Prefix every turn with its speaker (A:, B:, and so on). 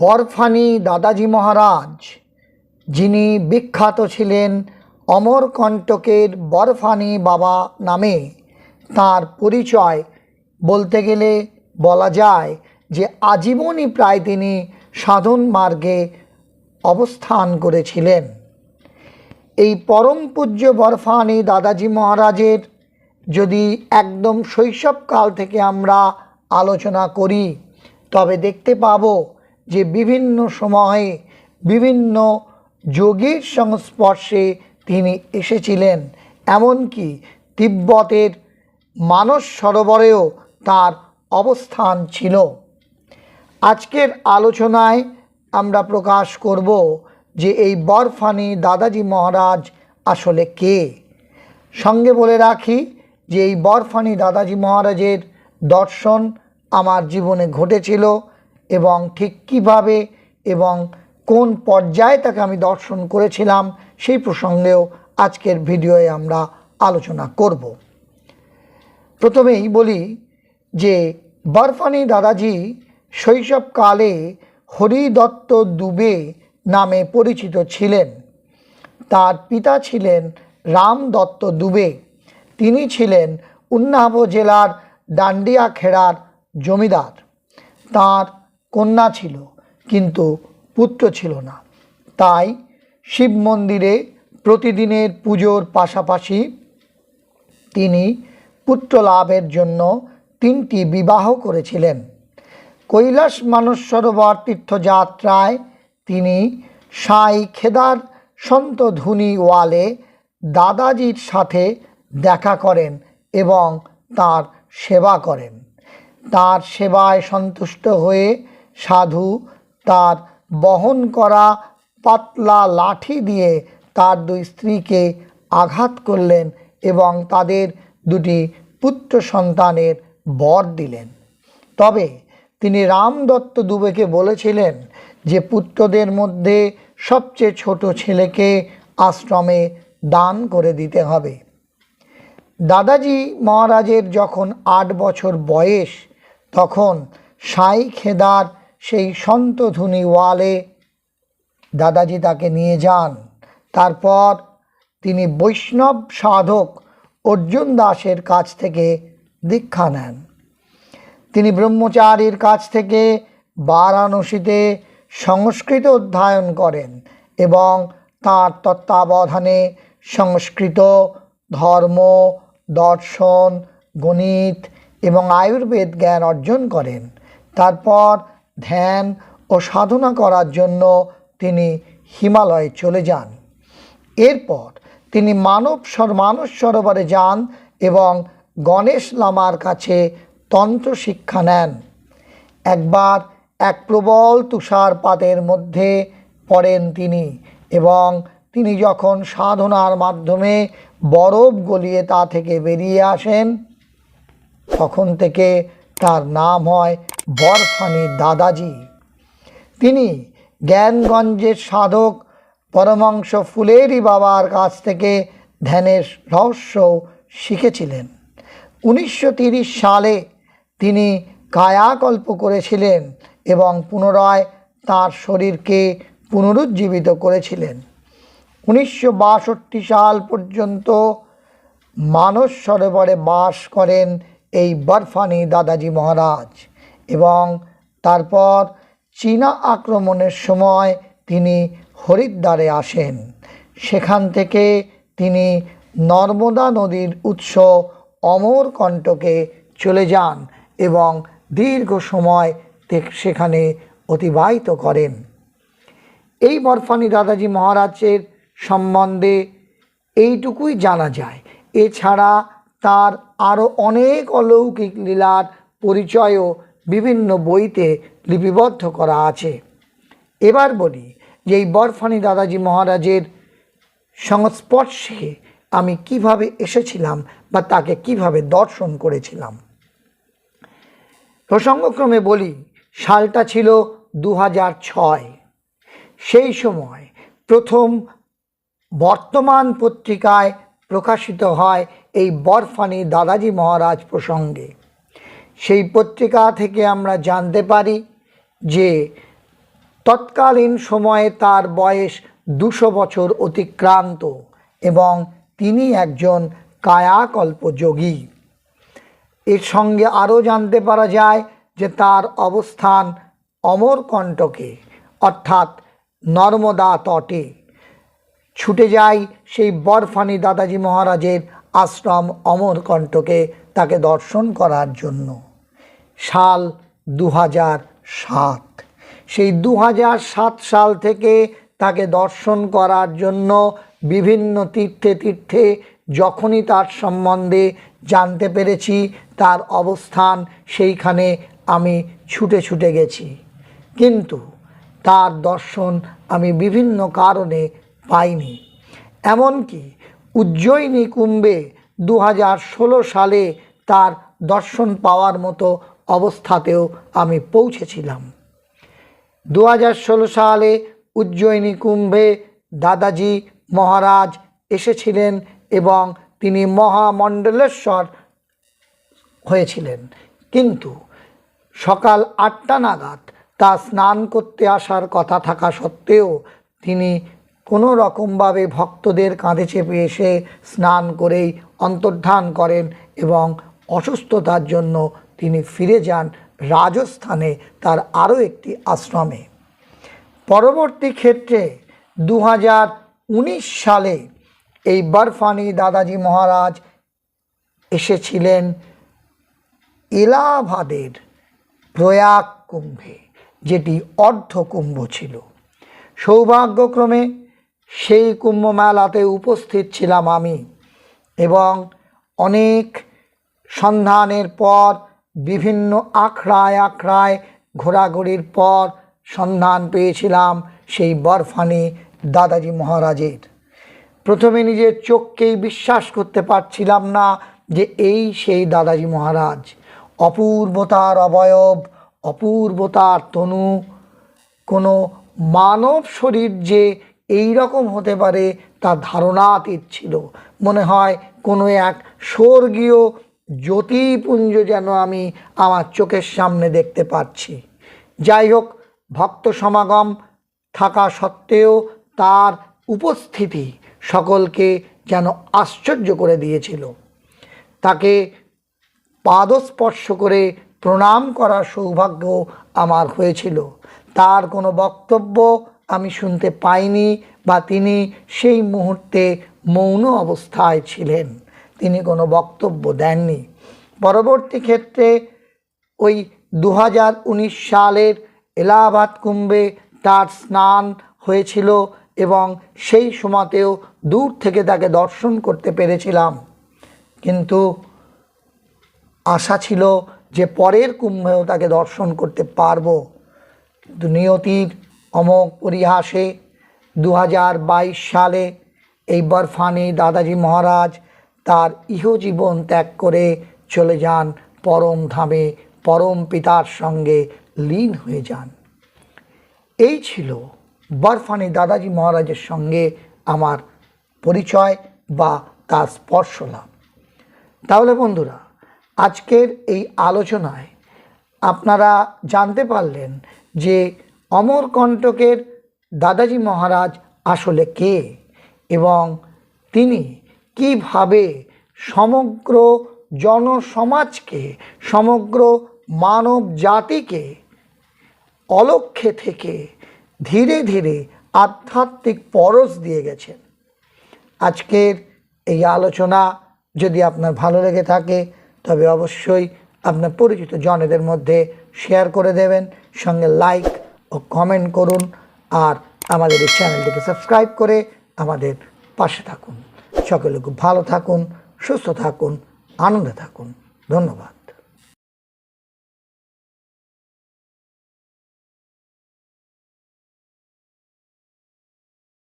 A: বরফানি দাদাজি মহারাজ, যিনি বিখ্যাত ছিলেন অমরকণ্টকের বরফানি বাবা নামে। তার পরিচয় বলতে গেলে বলা যায় যে আজীবনই প্রায় তিনি সাধন মার্গে অবস্থান করেছিলেন। এই পরম পূজ্য বরফানি দাদাজি মহারাজের যদি একদম শৈশবকাল থেকে আমরা আলোচনা করি, তবে দেখতে পাব যে বিভিন্ন সময়ে বিভিন্ন যোগীর সংস্পর্শে তিনি এসেছিলেন। এমনকি তিব্বতের মানস সরোবরেও তার অবস্থান ছিল। আজকের আলোচনায় আমরা প্রকাশ করব যে এই বরফানি দাদাজি মহারাজ আসলে কে? সঙ্গে বলে রাখি যে এই বরফানি দাদাজি মহারাজের দর্শন আমার জীবনে ঘটেছিল। এবং ঠিক কীভাবে এবং কোন পর্যায়ে তাকে আমি দর্শন করেছিলাম সেই প্রসঙ্গেও আজকের ভিডিওয়ে আমরা আলোচনা করব। প্রথমেই বলি যে, বরফানি দাদাজি শৈশবকালে হরিদত্ত দুবে নামে পরিচিত ছিলেন। তার পিতা ছিলেন রাম দত্ত দুবে। তিনি ছিলেন উন্নাভ জেলার ডান্ডিয়া খেড়ার জমিদার। তার কন্যা ছিল, কিন্তু পুত্র ছিল না। তাই শিব মন্দিরে প্রতিদিনের পুজোর পাশাপাশি তিনি পুত্র লাভের জন্য তিনটি বিবাহ করেছিলেন। কৈলাস মানস সরোবর তীর্থযাত্রায় তিনি সাই খেদার সন্ত ধুনি ওয়ালে দাদাজির সাথে দেখা করেন এবং তার সেবা করেন। তার সেবায় সন্তুষ্ট হয়ে সাধু তার বহন করা পাতলা লাঠি দিয়ে তার দুই স্ত্রীকে আঘাত করলেন এবং তাদের দুটি পুত্র সন্তানের বর দিলেন। তবে তিনি রাম দত্ত দুবেকে বলেছিলেন যে পুত্রদের মধ্যে সবচেয়ে ছোট ছেলেকে আশ্রমে দান করে দিতে হবে। দাদাজি মহারাজের যখন আট বছর বয়স, তখন সাই খেদার সেই সন্তধুনি ওয়ালে দাদাজি তাকে নিয়ে যান। তারপর তিনি বৈষ্ণব সাধক অর্জুন দাসের কাছ থেকে দীক্ষা নেন। তিনি ব্রহ্মচারীর কাছ থেকে বারাণসীতে সংস্কৃত অধ্যয়ন করেন এবং তার তত্ত্বাবধানে সংস্কৃত, ধর্ম, দর্শন, গণিত এবং আয়ুর্বেদ জ্ঞান অর্জন করেন। তারপর ধ্যান ও সাধনা করার জন্য তিনি হিমালয়ে চলে যান। এরপর তিনি মানব সর, মানস সরোবরে যান এবং গণেশ লামার কাছে তন্ত্র শিক্ষা নেন। একবার এক প্রবল তুষারপাতের মধ্যে পড়েন তিনি এবং তিনি যখন সাধনার মাধ্যমে বরফ গলিয়ে তা থেকে বেরিয়ে আসেন, তখন থেকে তার নাম হয় বরফানি দাদাজি। তিনি জ্ঞানগঞ্জের সাধক পরমাংশ ফুলেরই বাবার কাছ থেকে ধ্যানের রহস্য শিখেছিলেন। উনিশশো সালে তিনি কায়াকল্প করেছিলেন এবং পুনরায় তার শরীরকে পুনরুজ্জীবিত করেছিলেন। উনিশশো বাষট্টি সাল পর্যন্ত মানস সরোবরে বাস করেন এই বরফানি দাদাজি মহারাজ এবং তারপর চীনা আক্রমণের সময় তিনি হরিদ্বারে আসেন। সেখান থেকে তিনি নর্মদা নদীর উৎস অমরকণ্টকে চলে যান এবং দীর্ঘ সময় সেখানে অতিবাহিত করেন। এই বরফানি দাদাজি মহারাজের সম্বন্ধে এইটুকুই জানা যায়। এছাড়া তার আরও অনেক অলৌকিক লীলার পরিচয়ও বিভিন্ন বইতে লিপিবদ্ধ করা আছে। এবার বলি যে এই বরফানি দাদাজি মহারাজের সংস্পর্শে আমি কীভাবে এসেছিলাম বা তাকে কীভাবে দর্শন করেছিলাম। প্রসঙ্গক্রমে বলি, সালটা ছিল দু হাজার ছয়। সেই সময় প্রথম বর্তমান পত্রিকায় প্রকাশিত হয় এই বরফানি দাদাজি মহারাজ প্রসঙ্গে। সেই পত্রিকা থেকে আমরা জানতে পারি যে, তৎকালীন সময়ে তার বয়স দুশো বছর অতিক্রান্ত এবং তিনি একজন কায়াকল্প যোগী এর সঙ্গে আরও জানতে পারা যায় যে তার অবস্থান অমরকণ্টকে, অর্থাৎ নর্মদা তটে। ছুটে যাই সেই বরফানি দাদাজি মহারাজের আশ্রম অমরকণ্ঠকে তাকে দর্শন করার জন্য। সাল দু সাত। সেই দু হাজার সাত সাল থেকে তাকে দর্শন করার জন্য বিভিন্ন তীর্থে তীর্থে যখনই তার সম্বন্ধে জানতে পেরেছি, তার অবস্থান সেইখানে আমি ছুটে ছুটে গেছি। কিন্তু তার দর্শন আমি বিভিন্ন কারণে পাইনি। এমনকি উজ্জয়িনী কুম্ভে দু হাজার ষোলো সালে তার দর্শন পাওয়ার মতো অবস্থাতেও আমি পৌঁছেছিলাম। দু হাজার ষোলো সালে উজ্জয়িনী কুম্ভে দাদাজি মহারাজ এসেছিলেন এবং তিনি মহামণ্ডলেশ্বর হয়েছিলেন। কিন্তু সকাল আটটা নাগাদ তা স্নান করতে আসার কথা থাকা সত্ত্বেও তিনি কোনো রকমভাবে ভক্তদের কাঁধে চেপে এসে স্নান করেই অন্তর্ধান করেন এবং অসুস্থতার জন্য তিনি ফিরে যান রাজস্থানে তার আরও একটি আশ্রমে। পরবর্তী ক্ষেত্রে দু হাজার উনিশ সালে এই বরফানি দাদাজি মহারাজ এসেছিলেন এলাহাবাদের প্রয়াগ কুম্ভে, যেটি অর্ধ কুম্ভ ছিল। সৌভাগ্যক্রমে সেই কুম্ভ মেলাতে উপস্থিত ছিলাম আমি এবং অনেক সন্ধানের পর, বিভিন্ন আখড়ায় আখড়ায় ঘোরাঘুরির পর সন্ধান পেয়েছিলাম সেই বরফানি দাদাজি মহারাজের। প্রথমে নিজের চোখকেই বিশ্বাস করতে পারছিলাম না যে এই সেই দাদাজি মহারাজ। অপূর্বতার অবয়ব, অপূর্বতার তনু, কোনো মানব শরীর যে এই রকম হতে পারে তা ধারণাতীত ছিল। মনে হয় কোনো এক স্বর্গীয় জ্যোতিপুঞ্জ যেন আমি আমার চোখের সামনে দেখতে পাচ্ছি। যাই হোক, ভক্ত সমাগম থাকা সত্ত্বেও তার উপস্থিতি সকলকে যেন আশ্চর্য করে দিয়েছিল। তাকে পাদস্পর্শ করে প্রণাম করার সৌভাগ্য আমার হয়েছিল। তার কোনো বক্তব্য আমি শুনতে পাইনি বা তিনি সেই মুহূর্তে মৌন অবস্থায় ছিলেন। তিনি কোনো বক্তব্য দেননি। পরবর্তী ক্ষেত্রে ওই দু হাজার উনিশ সালের এলাহাবাদ কুম্ভে তার স্নান হয়েছিল এবং সেই সময়তেও দূর থেকে তাকে দর্শন করতে পেরেছিলাম। কিন্তু আশা ছিল যে পরের কুম্ভেও তাকে দর্শন করতে পারব। কিন্তু নিয়তির অমোঘ পরিহাসে দু হাজার বাইশ সালে এই বরফানি দাদাজি মহারাজ তার ইহজীবন ত্যাগ করে চলে যান পরম ধামে, পরম পিতার সঙ্গে লীন হয়ে যান। এই ছিল বরফানি দাদাজি মহারাজের সঙ্গে আমার পরিচয় বা তার স্পর্শ লাভ। তাহলে বন্ধুরা, আজকের এই আলোচনায় আপনারা জানতে পারলেন যে অমরকণ্টকের দাদাজি মহারাজ আসলে কে? এবং তিনি কীভাবে সমগ্র জনসমাজকে, সমগ্র মানব জাতিকে অলক্ষ্যে থেকে ধীরে ধীরে আধ্যাত্মিক পরশ দিয়ে গেছেন? আজকের এই আলোচনা যদি আপনার ভালো লেগে থাকে, তবে অবশ্যই আপনার পরিচিত জনেদের মধ্যে শেয়ার করে দেবেন, সঙ্গে লাইক ও কমেন্ট করুন আর আমাদের এই চ্যানেলটিকে সাবস্ক্রাইব করে আমাদের পাশে থাকুন। সকলে খুব ভালো থাকুন, সুস্থ থাকুন, আনন্দে থাকুন। ধন্যবাদ।